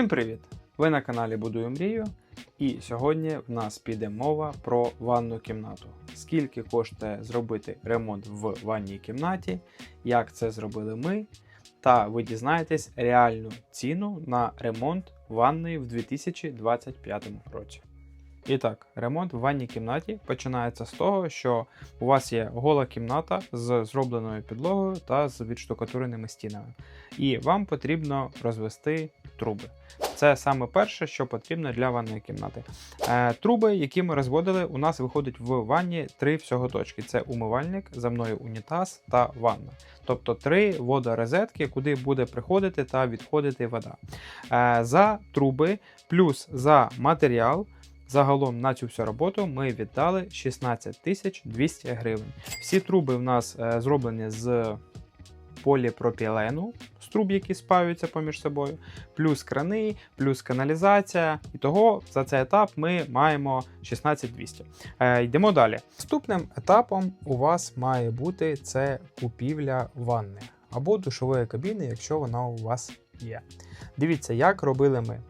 Всім привіт! Ви на каналі Будую Мрію. І сьогодні в нас піде мова про ванну кімнату. Скільки коштує зробити ремонт в ванній кімнаті, як це зробили ми, та ви дізнаєтесь реальну ціну на ремонт ванної в 2025 році. І так, ремонт в ванній кімнаті починається з того, що у вас є гола кімната з зробленою підлогою та з відштукатуреними стінами. І вам потрібно розвести труби. Це саме перше, що потрібно для ванної кімнати. Е, труби, які ми розводили, у нас виходить в ванні три всього точки: це умивальник, за мною унітаз та ванна. Тобто три водорозетки, куди буде приходити та відходити вода. Е, за труби плюс за матеріал. Загалом на цю всю роботу ми віддали 16 тисяч 200 гривень. Всі труби в нас е, зроблені з поліпропілену, з труб, які спаються поміж собою, плюс крани, плюс каналізація. І того за цей етап ми маємо 16200. Е, йдемо далі. Наступним етапом у вас має бути це купівля ванни або душової кабіни, якщо вона у вас є. Дивіться, як робили ми.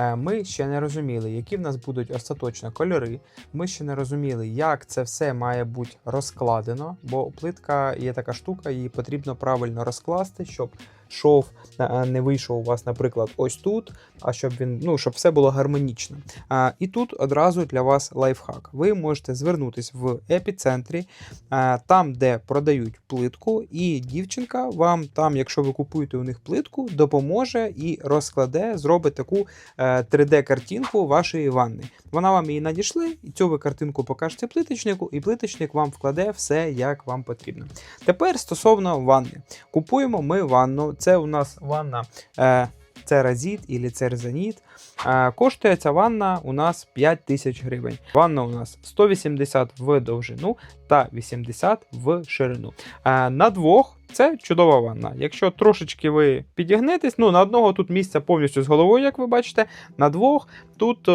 Е, Ми ще не розуміли, які в нас будуть остаточно кольори. Ми ще не розуміли, як це все має бути розкладено, бо плитка є така штука, її потрібно правильно розкласти, щоб шов е, не вийшов у вас, наприклад, ось тут, а щоб він, ну, щоб все було гармонічно. А, І тут одразу для вас лайфхак. Ви можете звернутися в епіцентрі, е, там, де продають плитку, і дівчинка вам там, якщо ви купуєте у них плитку, допоможе і розкладе, зробить таку 3D-картинку вашої ванни. Вона вам її надійшли, і цю ви картинку покажете плиточнику, і плиточник вам вкладе все, як вам потрібно. Тепер стосовно ванни. Купуємо ми ванну. Це у нас ванна е, Церазіт і Церзаніт. Е, коштує ця ванна у нас 5 тисяч гривень. Ванна у нас 180 в довжину та 80 в ширину. Е, на двох це чудова ванна. Якщо трошечки ви підігнетесь, ну на одного тут місця повністю з головою, як ви бачите, на двох тут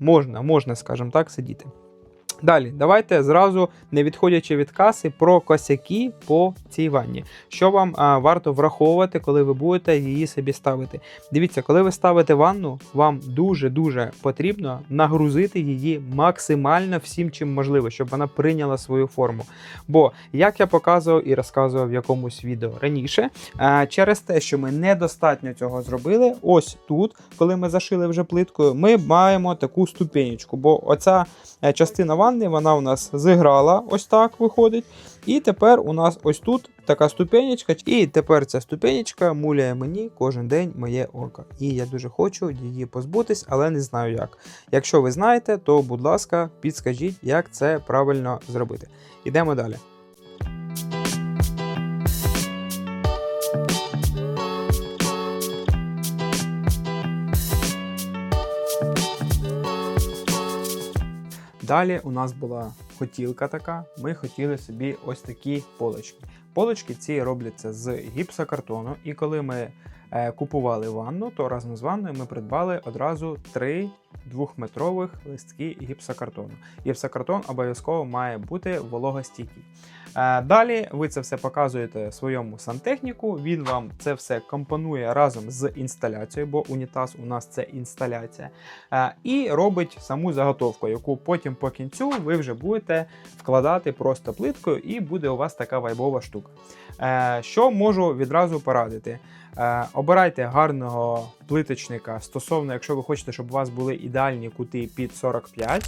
можна, можна, скажімо так, сидіти. Далі, давайте зразу, не відходячи від каси, про косяки по цій ванні. Що вам а, варто враховувати, коли ви будете її собі ставити? Дивіться, коли ви ставите ванну, вам дуже-дуже потрібно нагрузити її максимально всім, чим можливо, щоб вона прийняла свою форму. Бо, як я показував і розказував в якомусь відео раніше, а, через те, що ми недостатньо цього зробили, ось тут, коли ми зашили вже плиткою, ми маємо таку ступенечку, бо оця е, частина ванни, вона у нас зіграла, ось так виходить. І тепер у нас ось тут така ступенечка. І тепер ця ступенечка муляє мені кожен день моє око. І я дуже хочу її позбутись, але не знаю як. Якщо ви знаєте, то будь ласка, підскажіть, як це правильно зробити. Ідемо далі. Далі у нас була хотілка така. Ми хотіли собі ось такі полочки. Полочки ці робляться з гіпсокартону, і коли ми е, купували ванну, то разом з ванною ми придбали одразу три двохметрових листки гіпсокартону. Гіпсокартон обов'язково має бути вологостійкий. Е, далі ви це все показуєте своєму сантехніку. Він вам це все компонує разом з інсталяцією, бо унітаз у нас це інсталяція. Е, і робить саму заготовку, яку потім по кінцю ви вже будете вкладати просто плиткою, і буде у вас така вайбова штука. Е, Що можу відразу порадити? Обирайте гарного плиточника стосовно, якщо ви хочете, щоб у вас були ідеальні кути під 45.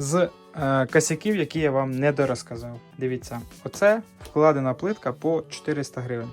З е, косяків, які я вам не дорозказав. Дивіться, оце вкладена плитка по 400 гривень.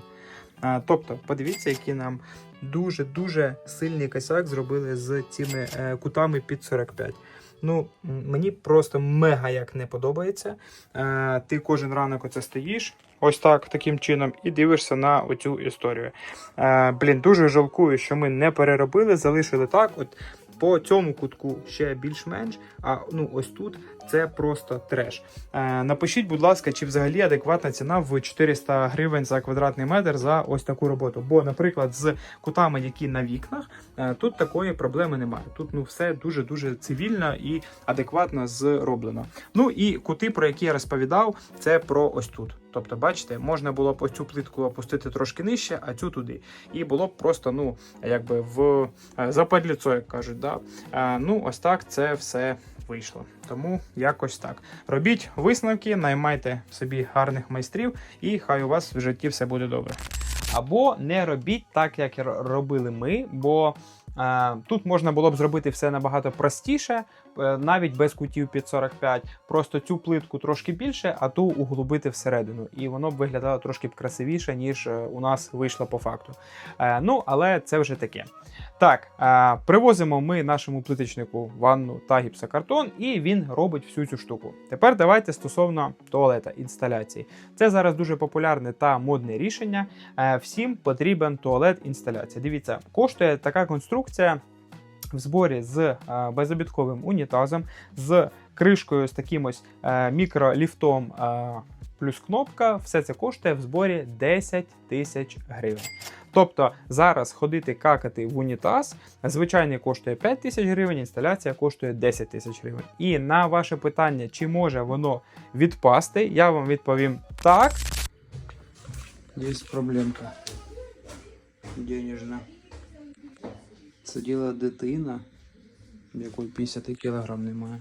Е, тобто, подивіться, які нам дуже-дуже сильний косяк зробили з цими е, кутами під 45. Ну, мені просто мега як не подобається. Е, ти кожен ранок оце стоїш, ось так, таким чином, і дивишся на оцю історію. Е, блін, дуже жалкую, що ми не переробили, залишили так. От по цьому кутку ще більш-менш, а ну ось тут це просто треш. Е, напишіть, будь ласка, чи взагалі адекватна ціна в 400 гривень за квадратний метр за ось таку роботу. Бо, наприклад, з кутами, які на вікнах, е, тут такої проблеми немає. Тут ну все дуже дуже цивільно і адекватно зроблено. Ну і кути, про які я розповідав, це про ось тут. Тобто, бачите, можна було б ось цю плитку опустити трошки нижче, а цю туди. І було б просто, ну, якби в е, западліцо, як кажуть. Да? Ну, ось так це все вийшло. Тому якось так. Робіть висновки, наймайте собі гарних майстрів, і хай у вас в житті все буде добре. Або не робіть так, як робили ми, бо е, тут можна було б зробити все набагато простіше, навіть без кутів під 45. Просто цю плитку трошки більше, а ту углубити всередину. І воно б виглядало трошки б красивіше, ніж е, у нас вийшло по факту. Е, ну, але це вже таке. Так, е, привозимо ми нашому плиточнику ванну та гіпсокартон, і він робить всю цю штуку. Тепер давайте стосовно туалета інсталяції. Це зараз дуже популярне та модне рішення. Е, всім потрібен туалет інсталяція. Дивіться, коштує така конструкція в зборі з е, безобідковим унітазом, з кришкою з таким ось е, мікроліфтом. е, Плюс кнопка, все це коштує в зборі 10 тисяч гривень. Тобто зараз ходити какати в унітаз, звичайний коштує 5 тисяч гривень, інсталяція коштує 10 тисяч гривень. І на ваше питання, чи може воно відпасти, я вам відповім так. Є проблемка. Денежна. Сиділа дитина, якої 50 кілограм немає.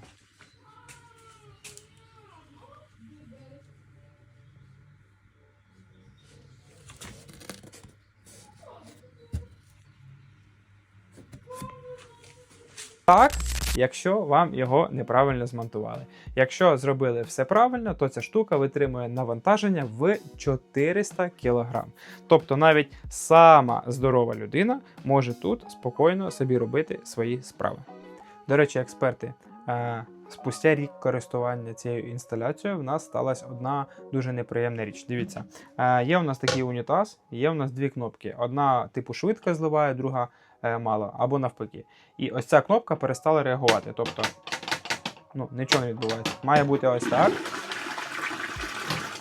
Так, якщо вам його неправильно змонтували. Якщо зробили все правильно, то ця штука витримує навантаження в 400 кг. Тобто навіть сама здорова людина може тут спокійно собі робити свої справи. До речі, експерти. е, Спустя рік користування цією інсталяцією в нас сталася одна дуже неприємна річ. Дивіться, е, є у нас такий унітаз, є у нас дві кнопки. Одна типу швидко зливає, друга е, мало, або навпаки. І ось ця кнопка перестала реагувати. Тобто, ну, нічого не відбувається. Має бути ось так.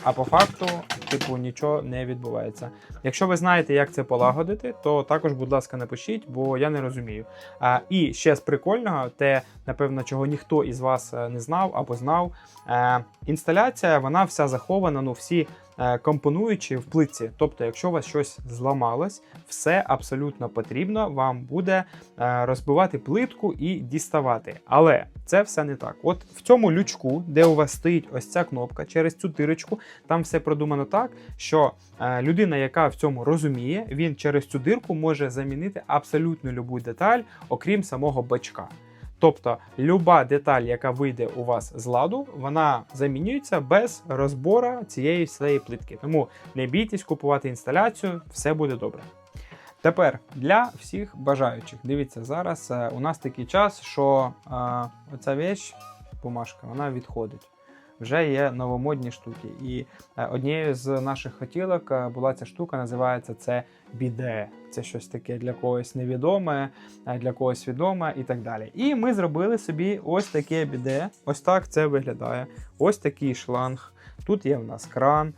А по факту, типу, нічого не відбувається. Якщо ви знаєте, як це полагодити, то також, будь ласка, напишіть, бо я не розумію. А, і ще з прикольного, те, напевно, чого ніхто із вас е, не знав або знав. Е, інсталяція, вона вся захована, ну всі е, компонуючі в плитці. Тобто, якщо у вас щось зламалось, все абсолютно потрібно вам буде е, розбивати плитку і діставати. Але це все не так. От в цьому лючку, де у вас стоїть ось ця кнопка, через цю дирочку, там все продумано так, що е, людина, яка в цьому розуміє, він через цю дирку може замінити абсолютно любу деталь, окрім самого бачка. Тобто, люба деталь, яка вийде у вас з ладу, вона замінюється без розбору цієї всієї плитки. Тому не бійтесь купувати інсталяцію, все буде добре. Тепер для всіх бажаючих. Дивіться, зараз е, у нас такий час, що е, оця вещь, бумажка, вона відходить. Вже є новомодні штуки. І е, однією з наших хотілок е, була ця штука, називається це біде. Це щось таке для когось невідоме, е, для когось відоме і так далі. І ми зробили собі ось таке біде. Ось так це виглядає. Ось такий шланг. Тут є в нас кран.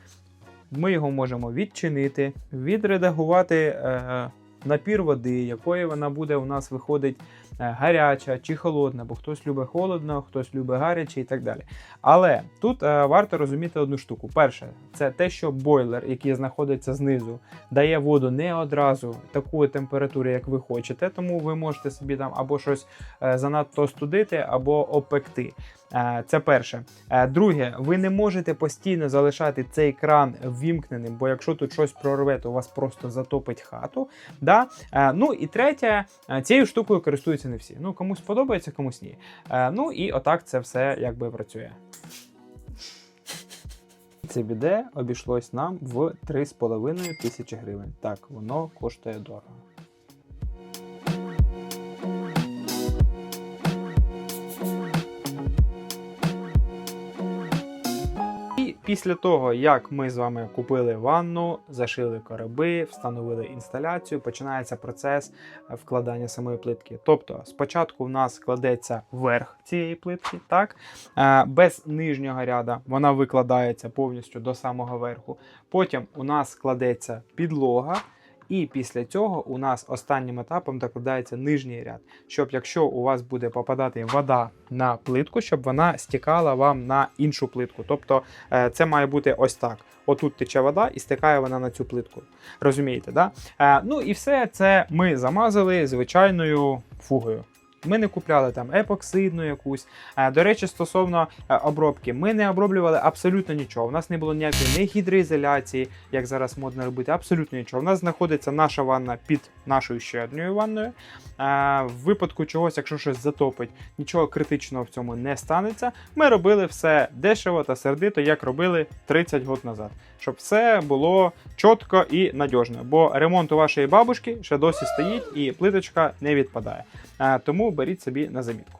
Ми його можемо відчинити, відредагувати е, напір води, якої вона буде у нас виходить гаряча чи холодна, бо хтось любить холодно, хтось любить гаряче і так далі. Але тут е, варто розуміти одну штуку. Перше, це те, що бойлер, який знаходиться знизу, дає воду не одразу такої температури, як ви хочете, тому ви можете собі там або щось е, занадто студити, або опекти. Е, Це перше. Е, Друге, ви не можете постійно залишати цей кран ввімкненим, бо якщо тут щось прорве, то у вас просто затопить хату. Да? Е, Ну і третє, цією штукою користуються не всі. Ну комусь подобається, комусь ні. Ну і отак це все якби працює. Це біде обійшлось нам в 3,5 тисячі гривень. Так, воно коштує дорого. Після того, як ми з вами купили ванну, зашили короби, встановили інсталяцію, починається процес е, вкладання самої плитки. Тобто, спочатку в нас кладеться верх цієї плитки, так е, без нижнього ряда вона викладається повністю до самого верху. Потім у нас складеться підлога. І після цього у нас останнім етапом докладається нижній ряд, щоб якщо у вас буде попадати вода на плитку, щоб вона стікала вам на іншу плитку. Тобто е, це має бути ось так. Отут тече вода і стикає вона на цю плитку. Розумієте, да? Е, ну і все це ми замазали звичайною фугою. Ми не купляли там епоксидну якусь. Е, До речі, стосовно е, обробки, ми не оброблювали абсолютно нічого. У нас не було ніякої не гідроізоляції, як зараз модно робити, абсолютно нічого. У нас знаходиться наша ванна під нашою ще одною ванною. Е, В випадку чогось, якщо щось затопить, нічого критичного в цьому не станеться. Ми робили все дешево та сердито, як робили 30 років назад, щоб все було чітко і надіжно. Бо ремонт у вашої бабушки ще досі стоїть і плиточка не відпадає. Е, Беріть собі на замітку.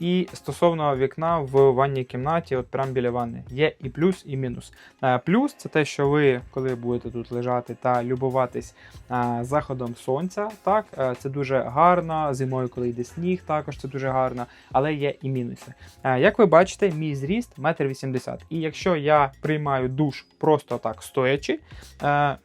І стосовно вікна в ванній кімнаті, от прямо біля ванни, є і плюс, і мінус. Е, Плюс це те, що ви, коли будете тут лежати та любуватись е, заходом сонця, так е, це дуже гарно. Зимою, коли йде сніг, також це дуже гарно, але є і мінуси. Як ви бачите, мій зріст 1,80 м. І якщо я приймаю душ просто так стоячи,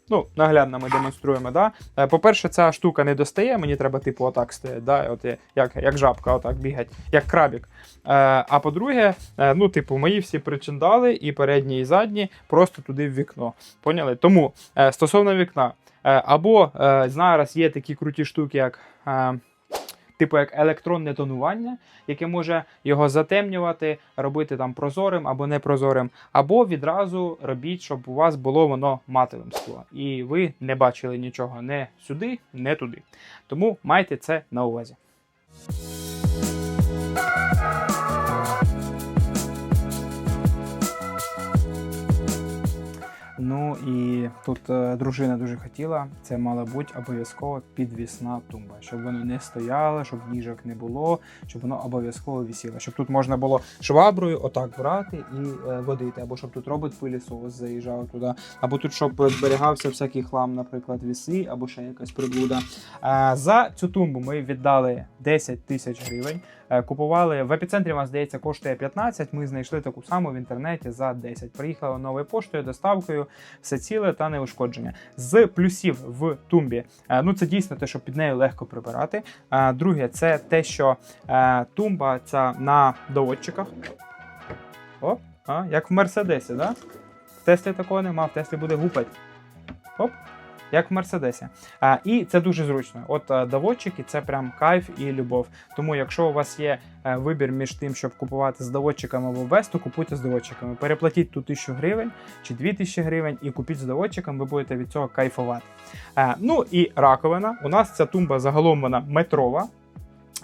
ну наглядно ми демонструємо. Да? По-перше, ця штука не достає, мені треба типу отак стояти, да? от як, як жабка, отак бігати, як крабік. Е, а по-друге, е, ну, типу, мої всі причиндали, і передні, і задні, просто туди в вікно. Поняли? Тому е, стосовно вікна, або зараз є такі круті штуки, як. Типу як електронне тонування, яке може його затемнювати, робити там прозорим або непрозорим, або відразу робіть, щоб у вас було воно матовим скло, і ви не бачили нічого не сюди, не туди. Тому майте це на увазі. Ну і тут е, дружина дуже хотіла, це мала бути обов'язково підвісна тумба, щоб воно не стояло, щоб ніжок не було, щоб воно обов'язково висіло. Щоб тут можна було шваброю отак брати і е, водити, або щоб тут робот пилісос заїжджав туди, або тут, щоб зберігався всякий хлам, наприклад, віси, або ще якась приблуда. Е, за цю тумбу ми віддали 10 тисяч гривень. Е, Купували в епіцентрі, вам здається, коштує 15. Ми знайшли таку саму в інтернеті за 10. Приїхала новою поштою, доставкою, все ціле та неушкодження. З плюсів в тумбі. е, Ну це дійсно те, що під нею легко прибирати. Е, Друге, це те, що тумба ця на доводчиках. Оп, а, як в Мерседесі, да? В Теслі такого нема, в Теслі буде гупать. Оп. Як в Мерседесі. І це дуже зручно. От е, доводчики це прям кайф і любов. Тому, якщо у вас є е, вибір між тим, щоб купувати з доводчиками або без, то купуйте з доводчиками. Переплатіть ту тисячу гривень чи дві тисячі гривень і купіть з доводчиком, ви будете від цього кайфувати. Е, ну і раковина. У нас ця тумба загалом вона метрова.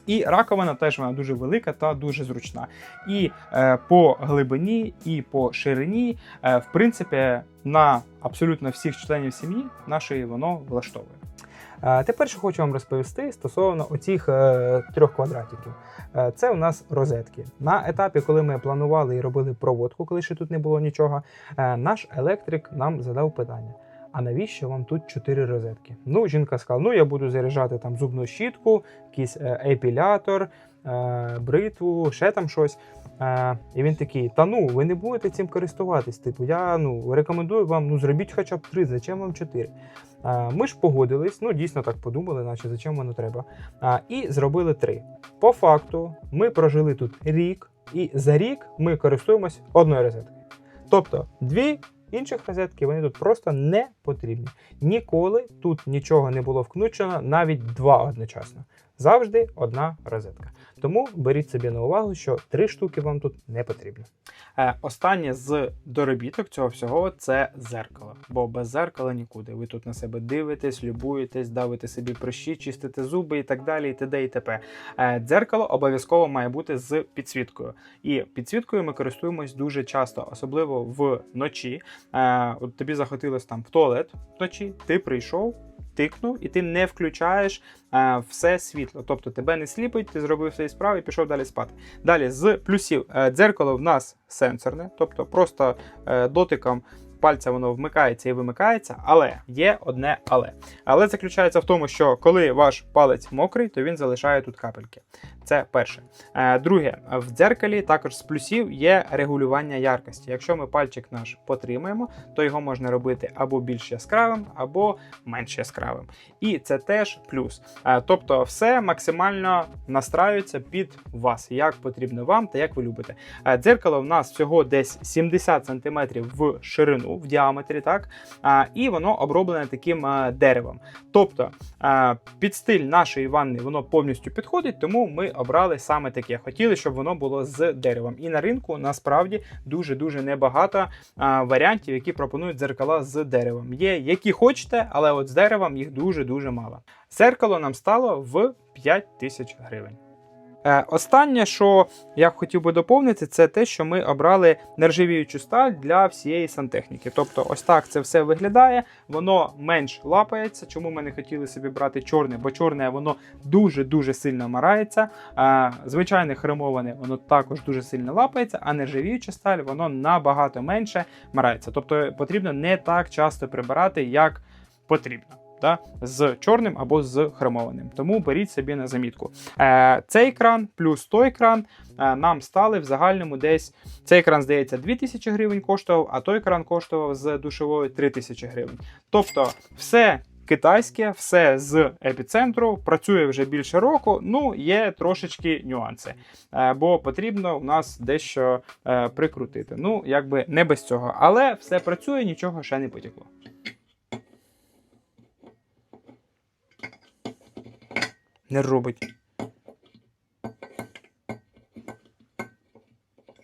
І раковина теж вона дуже велика та дуже зручна. І е, по глибині, і по ширині, е, в принципі, на абсолютно всіх членів сім'ї нашої воно влаштовує. Е, Тепер що хочу вам розповісти стосовно оцих е, трьох квадратиків. Е, Це у нас розетки. На етапі, коли ми планували і робили проводку, коли ще тут не було нічого, е, наш електрик нам задав питання. А навіщо вам тут чотири розетки? Ну, жінка сказала: ну я буду заряджати там зубну щітку, якийсь е, епілятор, е, бритву, ще там щось. Е, і він такий: та ну, ви не будете цим користуватись. Типу, я ну рекомендую вам, ну зробіть хоча б три, зачем вам чотири. Е, Ми ж погодились, ну дійсно так подумали, наче зачем воно треба. І зробили три. По факту, ми прожили тут рік, і за рік ми користуємось одною розеткою. Тобто дві інших розетки вони тут просто не потрібні. Ніколи тут нічого не було включено, навіть два одночасно. Завжди одна розетка. Тому беріть собі на увагу, що три штуки вам тут не потрібно. Е, Останнє з доробіток цього всього це зеркало. Бо без зеркала нікуди. Ви тут на себе дивитесь, любуєтесь, давите собі прищі, чистите зуби і так далі, і т.д. і т.п. Е, Дзеркало обов'язково має бути з підсвіткою. І підсвіткою ми користуємось дуже часто, особливо вночі. Е, От тобі захотілося там в туалет вночі, ти прийшов. Тикнув, і ти не включаєш е, все світло. Тобто тебе не сліпить, ти зробив свої справи і пішов далі спати. Далі з плюсів е, дзеркало в нас сенсорне, тобто просто е, дотиком пальця воно вмикається і вимикається, але є одне але. Але заключається в тому, що коли ваш палець мокрий, то він залишає тут капельки. Це перше. Е, Друге, в дзеркалі також з плюсів є регулювання яркості. Якщо ми пальчик наш потримаємо, то його можна робити або більш яскравим, або менш яскравим. І це теж плюс. Е, Тобто, все максимально настраюється під вас, як потрібно вам та як ви любите. Е, Дзеркало в нас всього десь 70 см в ширину, в діаметрі, так? А, І воно оброблене таким е, деревом. Тобто е, під стиль нашої ванни воно повністю підходить, тому ми обрали саме таке. Хотіли, щоб воно було з деревом. І на ринку насправді дуже-дуже небагато е, варіантів, які пропонують дзеркала з деревом. Є які хочете, але от з деревом їх дуже-дуже мало. Зеркало нам стало в 5 тисяч гривень. Е, Останнє, що я хотів би доповнити, це те, що ми обрали нержавіючу сталь для всієї сантехніки. Тобто, ось так це все виглядає, воно менш лапається. Чому ми не хотіли собі брати чорне? Бо чорне воно дуже-дуже сильно марається. Звичайне хромоване воно також дуже сильно лапається, а нержавіюча сталь воно набагато менше марається. Тобто потрібно не так часто прибирати, як потрібно. Да, з чорним або з хромованим. Тому беріть собі на замітку. Е, цей кран плюс той кран е, нам стали в загальному десь. Цей кран, здається, 2000 гривень коштував, а той кран коштував з душовою 3000 гривень. Тобто, все. Китайське, все з епіцентру, працює вже більше року. Ну, є трошечки нюанси, е, бо потрібно у нас дещо е, прикрутити. Ну, якби не без цього. Але все працює, нічого ще не потекло. Не робить.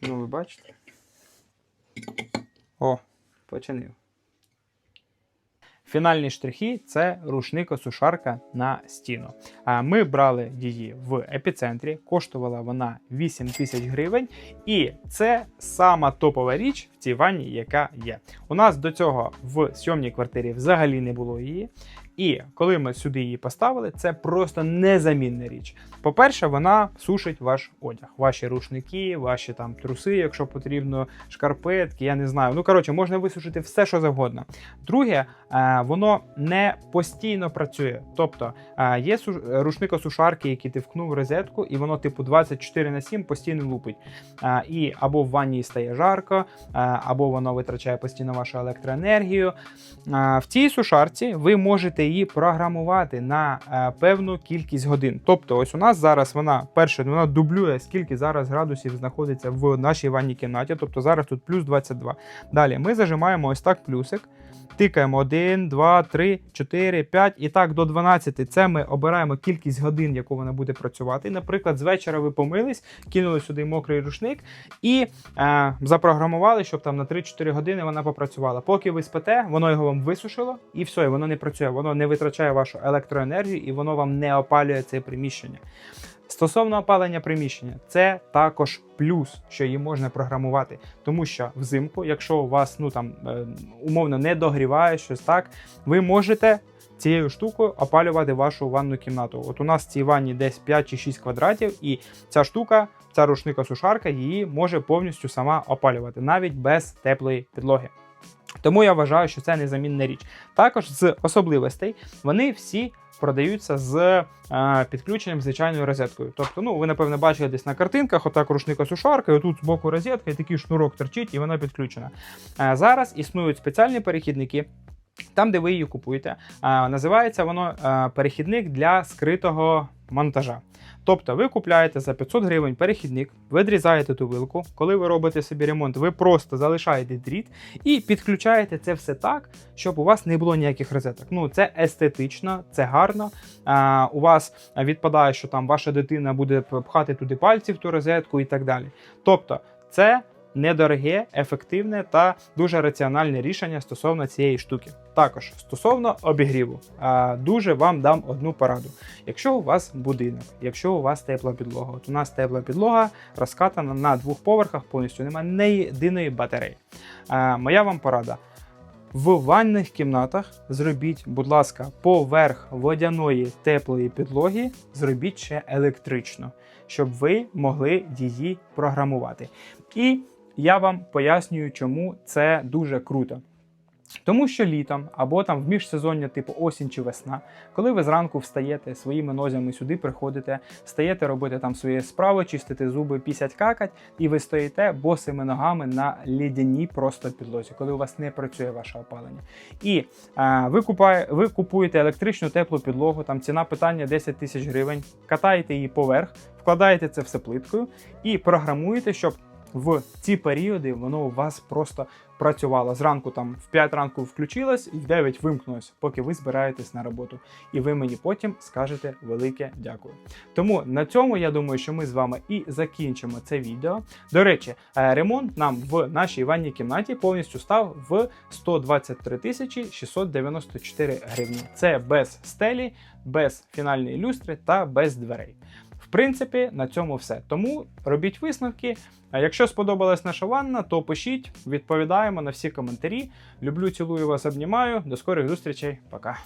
Ну, ви бачите? О, починив. Фінальні штрихи це рушникосушарка на стіну. А Ми брали її в епіцентрі, коштувала вона 8 тисяч гривень, і це сама топова річ в цій ванні, яка є. У нас до цього в сьомній квартирі взагалі не було її. І коли ми сюди її поставили, це просто незамінна річ. По-перше, вона сушить ваш одяг, ваші рушники, ваші там труси, якщо потрібно, шкарпетки, я не знаю. Ну коротше, можна висушити все, що завгодно. Друге, е, воно не постійно працює. Тобто е, є су- рушникосушарки, які ти вкнув в розетку, і воно, типу, 24 на 7 постійно лупить. Е, І або в ванні стає жарко, або воно витрачає постійно вашу електроенергію. В цій сушарці ви можете її програмувати на е, певну кількість годин. Тобто, ось у нас зараз вона перше, вона дублює, скільки зараз градусів знаходиться в нашій ванній кімнаті. Тобто зараз тут плюс 22. Далі ми зажимаємо ось так плюсик. Тикаємо 1, 2, 3, 4, 5 і так до 12. Це ми обираємо кількість годин, яку вона буде працювати. Наприклад, з вечора ви помились, кинули сюди мокрий рушник і е, запрограмували, щоб там на 3-4 години вона попрацювала. Поки ви спите, воно його вам висушило, і все, і воно не працює, воно не витрачає вашу електроенергію і воно вам не опалює це приміщення. Стосовно опалення приміщення, це також плюс, що її можна програмувати, тому що взимку, якщо у вас ну там е, умовно не догріває щось так, ви можете цією штукою опалювати вашу ванну кімнату. От у нас в цій ванні десь 5 чи 6 квадратів, і ця штука, ця рушника-сушарка, її може повністю сама опалювати, навіть без теплої підлоги. Тому я вважаю, що це незамінна річ. Також з особливостей вони всі продаються з е, підключенням звичайною розеткою. Тобто, ну ви напевно бачили десь на картинках, отак рушника-сушарка, і отут з боку розетка, і такий шнурок торчить, і вона підключена. Е, зараз існують спеціальні перехідники. Там, де ви її купуєте, е, називається воно е, перехідник для скритого монтажа. Тобто ви купляєте за 500 гривень перехідник, відрізаєте ту вилку. Коли ви робите собі ремонт, ви просто залишаєте дріт і підключаєте це все так, щоб у вас не було ніяких розеток. Ну це естетично, це гарно. А, у вас відпадає, що там ваша дитина буде пхати туди пальці в ту розетку і так далі. Тобто, це недороге, ефективне та дуже раціональне рішення стосовно цієї штуки. Також стосовно обігріву, дуже вам дам одну пораду. Якщо у вас будинок, якщо у вас тепла підлога, от у нас тепла підлога розкатана на двох поверхах, повністю немає не єдиної батареї. Моя вам порада. В ванних кімнатах зробіть, будь ласка, поверх водяної теплої підлоги зробіть ще електрично, щоб ви могли її програмувати. І я вам пояснюю, чому це дуже круто. Тому що літом або там в міжсезоння, типу осінь чи весна, коли ви зранку встаєте своїми нозями сюди, приходите, встаєте робити там свої справи, чистити зуби, пісять какать, і ви стоїте босими ногами на лідяній просто підлозі, коли у вас не працює ваше опалення. І е, ви, купає, ви купуєте електричну теплу підлогу, там ціна питання 10 тисяч гривень, катаєте її поверх, вкладаєте це все плиткою і програмуєте, щоб в ці періоди воно у вас просто працювало. Зранку там в 5 ранку включилось і в 9 вимкнулось, поки ви збираєтесь на роботу. І ви мені потім скажете велике дякую. Тому на цьому я думаю, що ми з вами і закінчимо це відео. До речі, е, ремонт нам в нашій ванній кімнаті повністю став в 123 тисячі 694 гривні. Це без стелі, без фінальної люстри та без дверей. Принципі, на цьому все. Тому робіть висновки. А якщо сподобалась наша ванна, то пишіть, відповідаємо на всі коментарі. Люблю, цілую вас, обнімаю. До скорих зустрічей. Пока.